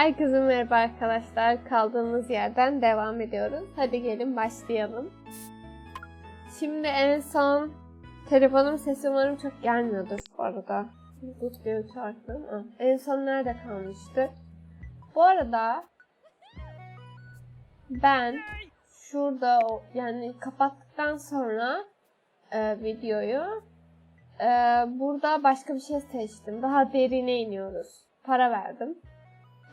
Herkese merhaba arkadaşlar. Kaldığımız yerden devam ediyoruz. Hadi gelin başlayalım. Şimdi en son telefonum sesi umarım çok gelmiyordur bu arada. Tut gürültü arttı. En son nerede kalmıştık? Bu arada ben şurada yani kapattıktan sonra e, videoyu e, burada başka bir şey seçtim. Daha derine iniyoruz. Para verdim.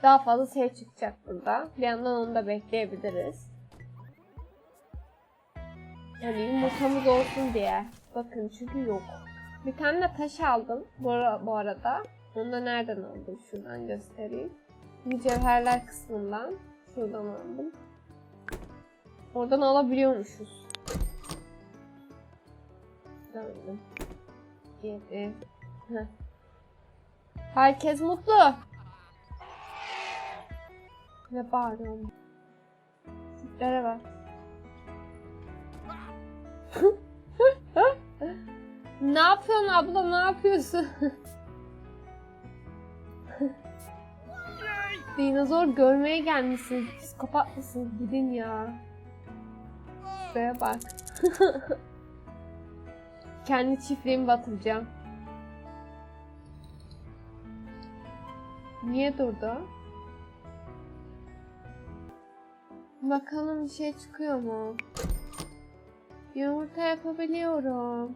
Daha fazla şey çıkacak burada. Bir yandan onu da bekleyebiliriz. Yani yumurtamız olsun diye. Bakın çünkü yok. Bir tane de taş aldım bu, ara- bu arada. Onu da nereden aldım? Şuradan göstereyim. Mücevherler kısmından. Şuradan aldım. Oradan alabiliyormuşuz. Döndüm. Yedi. Herkes mutlu. Ne bağırıyorum? Tiplere bak. ne yapıyorsun abla? Ne yapıyorsun? Dinozor görmeye gelmişsiniz. Psikopat mısınız? Gidin ya. Şuraya bak. Kendi çiftliğimi batıracağım. Niye durdu? Bakalım bir şey çıkıyor mu? Yumurta yapabiliyorum.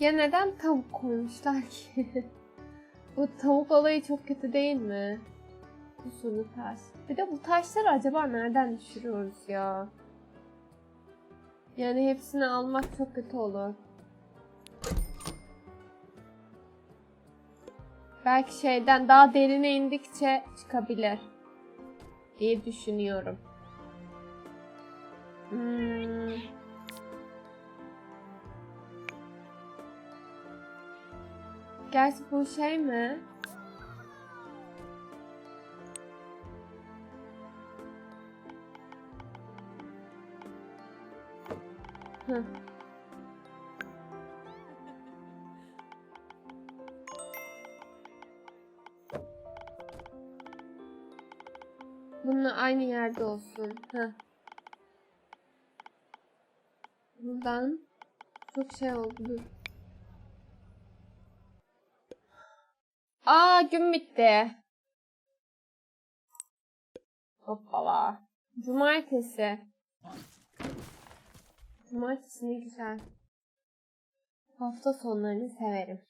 Ya neden tavuk koymuşlar ki? bu tavuk olayı çok kötü değil mi? Kusurlu taş. Bir de bu taşları acaba nereden düşürüyoruz ya? Yani hepsini almak çok kötü olur. Belki şeyden daha derine indikçe çıkabilir diye düşünüyorum. Hmm. Gerçi bu şey mi? Hı. Bununla aynı yerde olsun. Heh. Buradan çok şey oldu. Aa gün bitti. Hoppala. Cumartesi. Cumartesi ne güzel. Hafta sonlarını severim.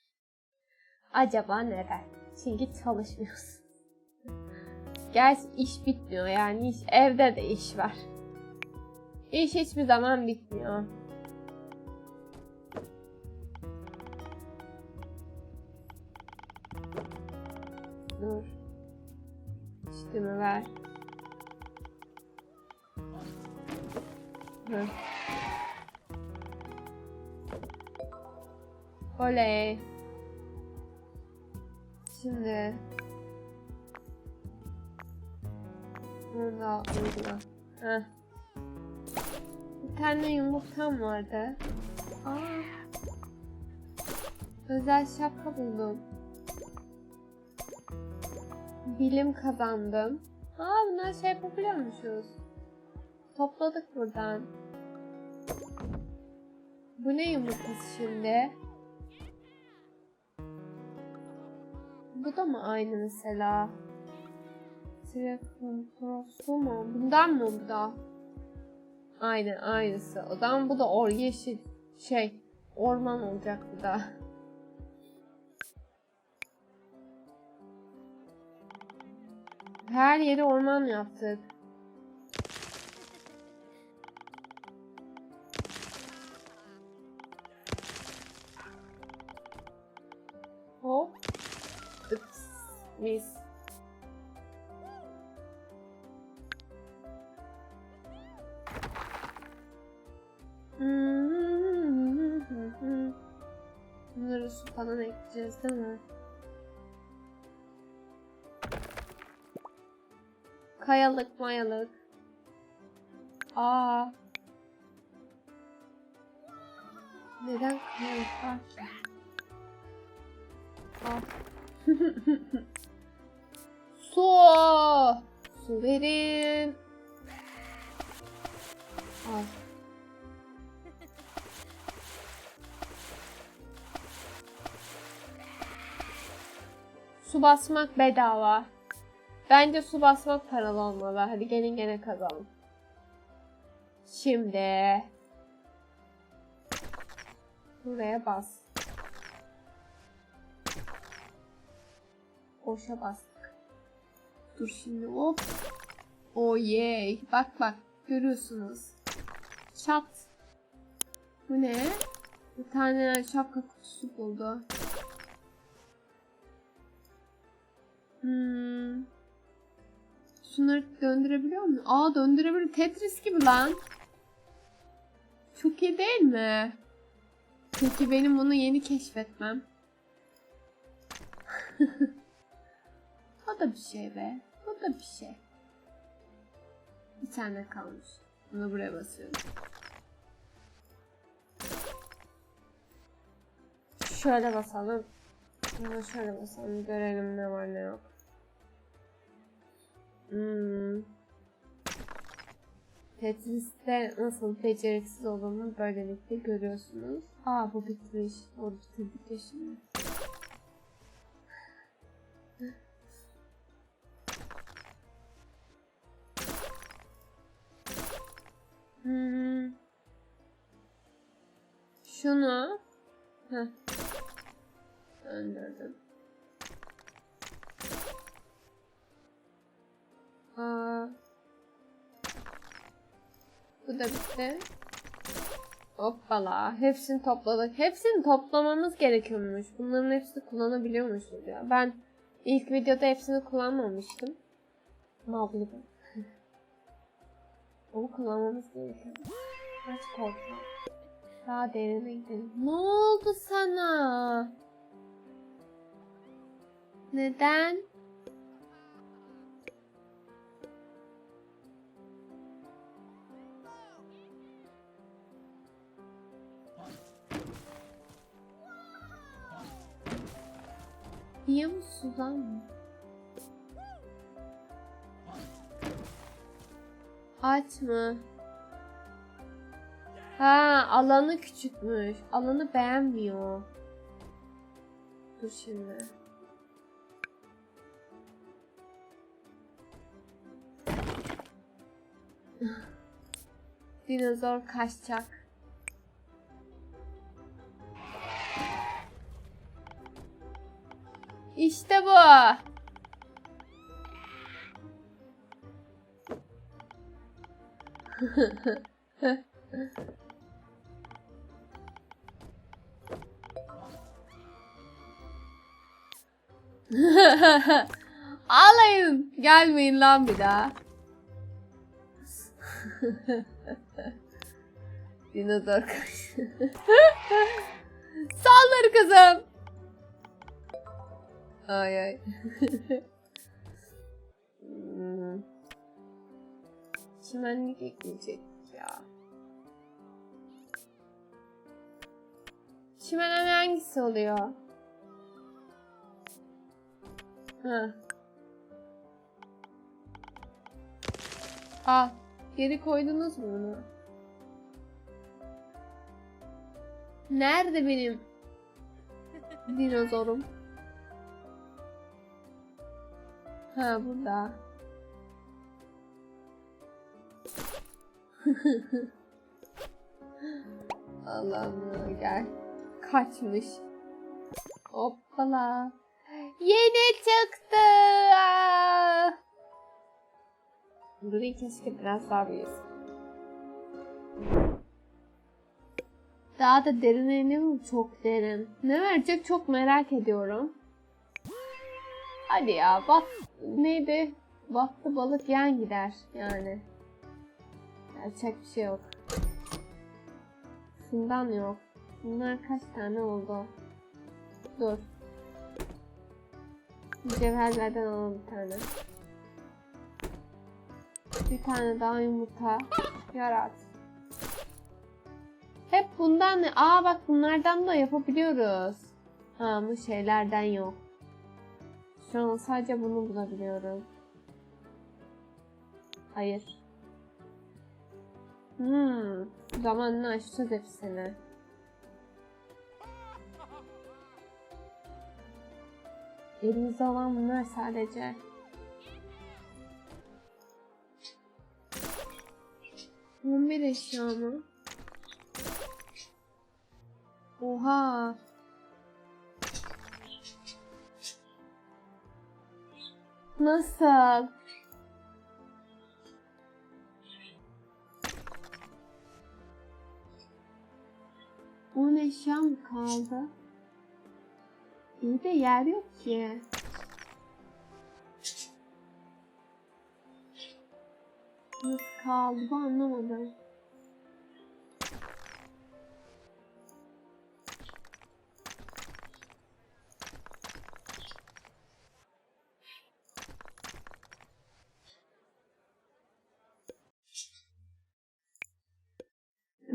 Acaba neden? Çünkü çalışmıyorsun. Gerçi iş bitmiyor yani iş, evde de iş var. İş hiçbir zaman bitmiyor. Dur. Üstümü ver. Hı. Oley. Şimdi Burada uygula. Heh. Bir tane yumurtam vardı. Aa. Özel şapka buldum. Bilim kazandım. Aa bunlar şey yapabiliyormuşuz. Topladık buradan. Bu ne yumurtası şimdi? Bu da mı aynı mesela? Mu? Bundan mı bu da? Aynen aynısı. O zaman bu da or yeşil şey orman olacak bu da. Her yeri orman yaptık. Falan ekleyeceğiz değil mi? Kayalık mayalık. Aa. Neden kayalık var ki? Al. Su! Su verin. Al. Su basmak bedava. Bence su basmak paralı olmalı. Hadi gelin gene kazalım. Şimdi buraya bas. Boşa bastık. Dur şimdi hop. Oh yay. Bak bak görüyorsunuz. Çat. Bu ne? Bir tane şapka kutusu buldu. Hmm. Şunları döndürebiliyor muyum? Aa döndürebilirim. Tetris gibi lan. Çok iyi değil mi? Peki benim bunu yeni keşfetmem. o da bir şey be. O da bir şey. Bir tane kalmış. Bunu buraya basıyorum. Şöyle basalım. Bunu şöyle basalım. Görelim ne var ne yok. Hmm. Tetris'te nasıl beceriksiz olduğumu böylelikle görüyorsunuz. Aa bu bitmiş. O bitirdik ya şimdi. Hmm. Şunu Heh. Döndürdüm. Aa. Bu da bitti. Hoppala. Hepsini topladık. Hepsini toplamamız gerekiyormuş. Bunların hepsini kullanabiliyormuşuz ya. Ben ilk videoda hepsini kullanmamıştım. Mal gibi. Onu kullanmamız gerekiyor. Kaç korkma. Daha derine gidelim. Ne oldu sana? Neden? Niye mutsuz lan? Aç mı? Ha alanı küçükmüş. Alanı beğenmiyor. Dur şimdi. Dinozor kaçacak. İşte bu. Ağlayın. Gelmeyin lan bir daha. Dinozor kaç. Saldır kızım. Ay ay. Hmm. Çimenlik ekleyecek ya. Çimen hangisi oluyor? Ha. Al. Geri koydunuz mu bunu? Nerede benim dinozorum? Ha burada. Allah'ım gel. Kaçmış. Hoppala. Yeni çıktı. Burayı keşke biraz daha büyüsün. Daha da derine iniyor Çok derin. Ne verecek çok merak ediyorum. Hadi ya bat neydi? Battı balık yan gider yani. Gerçek bir şey yok. Şundan yok. Bunlar kaç tane oldu? Dur. Mücevherlerden alalım bir tane. Bir tane daha yumurta. Yarat. Hep bundan ne? Aa bak bunlardan da yapabiliyoruz. Ha bu şeylerden yok. Şu an sadece bunu bulabiliyorum. Hayır. Hmm. Zamanla açacağız hepsini. Elimizde olan bunlar sadece. On bir eşya mı? Oha. Nasıl? On eşya mı kaldı? İyi de yer yok ki. Nasıl kaldı bu anlamadım.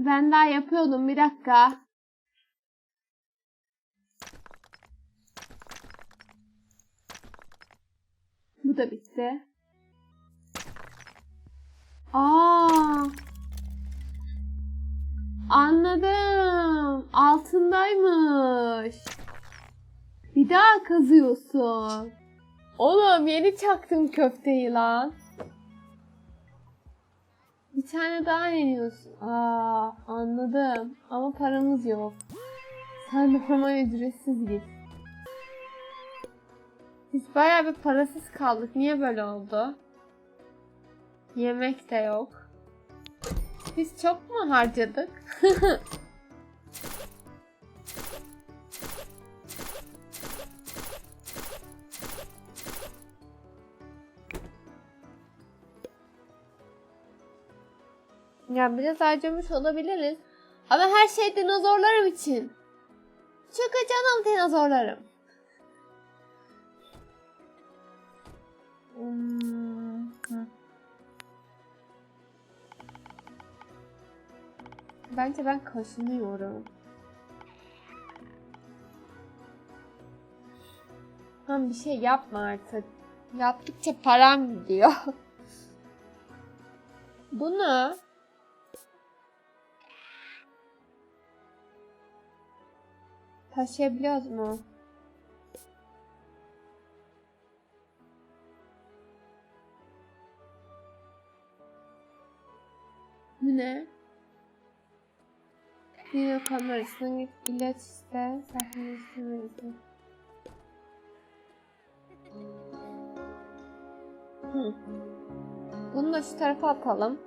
Ben daha yapıyordum bir dakika. Bu da bitti. Aa! Anladım. Altındaymış. Bir daha kazıyorsun. Oğlum yeni çaktım köfteyi lan. Bir tane daha yeniyorsun. Aa, anladım. Ama paramız yok. Sen normal ücretsiz git. Biz bayağı bir parasız kaldık. Niye böyle oldu? Yemek de yok. Biz çok mu harcadık? ya biraz harcamış olabiliriz. Ama her şey dinozorlarım için. Çok canım dinozorlarım. Hmm. Bence ben kaşınıyorum. Lan bir şey yapma artık. Yaptıkça param gidiyor. Bu Taşıyabiliyoruz mu? Bu ne? Video kamerasına git ilaç iste. Sahnesi Hı. Bunu da şu tarafa atalım.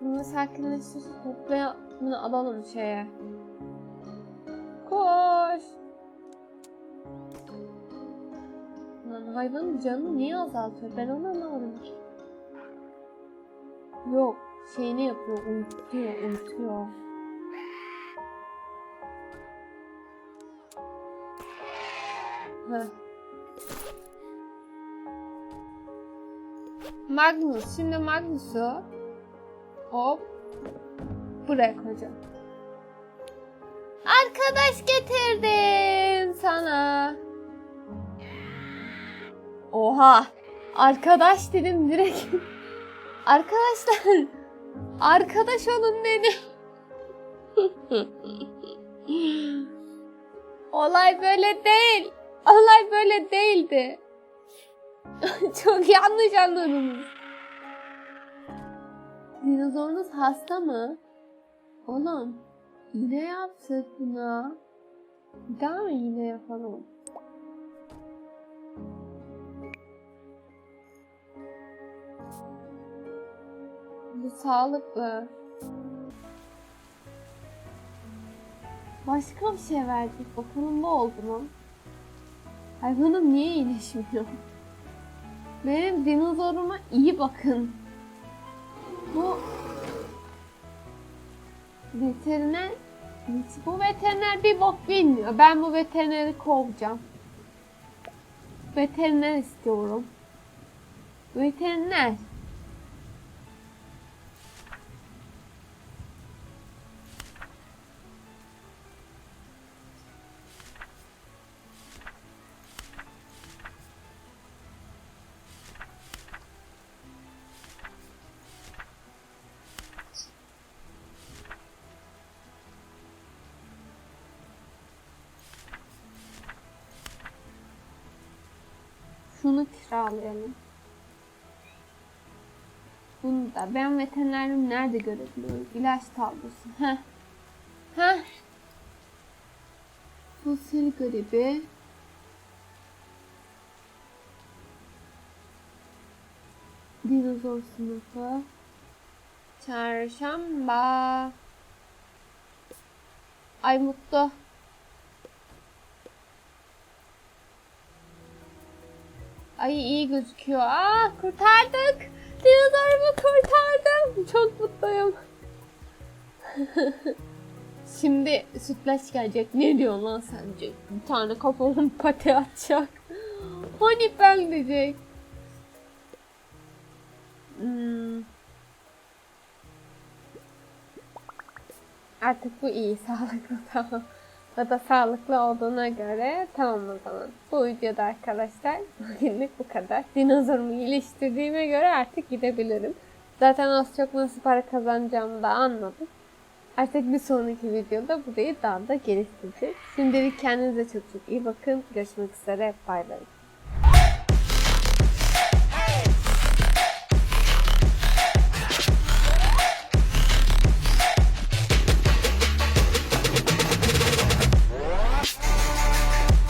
Bunu sakinleştir. Toplaya bunu alalım şeye. Koş. Lan hayvanın canını niye azaltıyor? Ben onu anlamadım. Yok. Şeyini yapıyor. Uyutuyor. Uyutuyor. Magnus. Şimdi Magnus'u hop buraya koyacağım. Arkadaş getirdim sana. Oha. Arkadaş dedim direkt. Arkadaşlar. Arkadaş olun dedim. Olay böyle değil. Olay böyle değildi. Çok yanlış anladınız. Dinozorunuz hasta mı? Oğlum, iğne yaptık buna. Daha mı iğne yapalım? Bu sağlıklı. Başka bir şey verdik. Bakalım bu oldu mu? Hayvanım niye iyileşmiyor? Benim dinozoruma iyi bakın. Veteriner bu veteriner bir bok bilmiyor. Ben bu veterineri kovacağım. Veteriner istiyorum. Veteriner. Şunu kiralayalım. Bunu da. Ben veterinerim nerede görebiliyorum? İlaç tablosu. Heh. Heh. Fosil gribi. Dinozor sınıfı. Çarşamba. Ay mutlu. Ay iyi gözüküyor. Aa kurtardık. Dinozorumu kurtardım. Çok mutluyum. Şimdi sütlaç gelecek. Ne diyorsun lan sence? Bir tane kafamın pati atacak. Hani ben diyecek. Hmm. Artık bu iyi, sağlıklı tamam. O da sağlıklı olduğuna göre tamam o zaman. Bu videoda arkadaşlar bugünlük bu kadar. Dinozorumu iyileştirdiğime göre artık gidebilirim. Zaten az çok nasıl para kazanacağımı da anladım. Artık bir sonraki videoda burayı daha da geliştireceğiz. Şimdilik kendinize çok çok iyi bakın. Görüşmek üzere. Bay bay.